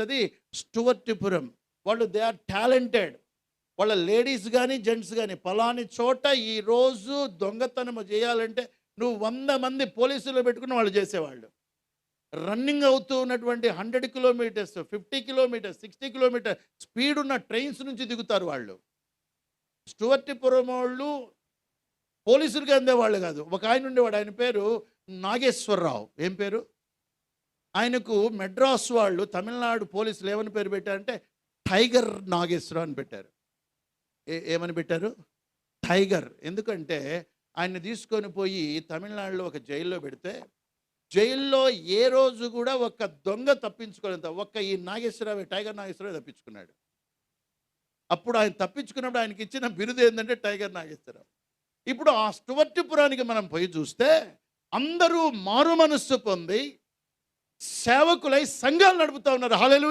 అది స్టువర్టిపురం వాళ్ళు they are talented. వాళ్ళ లేడీస్ కానీ జెంట్స్ కానీ పలాని చోట ఈరోజు దొంగతనం చేయాలంటే నువ్వు వంద మంది పోలీసులు పెట్టుకుని వాళ్ళు చేసేవాళ్ళు. రన్నింగ్ అవుతూ ఉన్నటువంటి hundred kilometres fifty kilometres sixty kilometre speed ఉన్న ట్రైన్స్ నుంచి దిగుతారు వాళ్ళు. స్టువర్టిపురం వాళ్ళు పోలీసులుగా అందేవాళ్ళు కాదు. ఒక ఆయన ఉండేవాడు ఆయన పేరు నాగేశ్వరరావు. ఏం పేరు? ఆయనకు మెడ్రాస్ వాళ్ళు తమిళనాడు పోలీసులు ఏమని పేరు పెట్టారంటే టైగర్ నాగేశ్వరరావు అని పెట్టారు. ఏ- ఏమని పెట్టారు? టైగర్. ఎందుకంటే ఆయన్ని తీసుకొని పోయి తమిళనాడులో ఒక జైల్లో పెడితే జైల్లో ఏ రోజు కూడా ఒక్క దొంగ తప్పించుకోలేంత ఒక్క ఈ నాగేశ్వరరావు టైగర్ నాగేశ్వరరావు తప్పించుకున్నాడు. అప్పుడు ఆయన తప్పించుకున్నప్పుడు ఆయనకి ఇచ్చిన బిరుదు ఏంటంటే టైగర్ నాగేశ్వరరావు. ఇప్పుడు ఆ స్టువర్టిపురానికి మనం పోయి చూస్తే అందరూ మారు మనస్సు పొంది సేవకులై సంఘాలు నడుపుతా ఉన్నారు. హాలెలు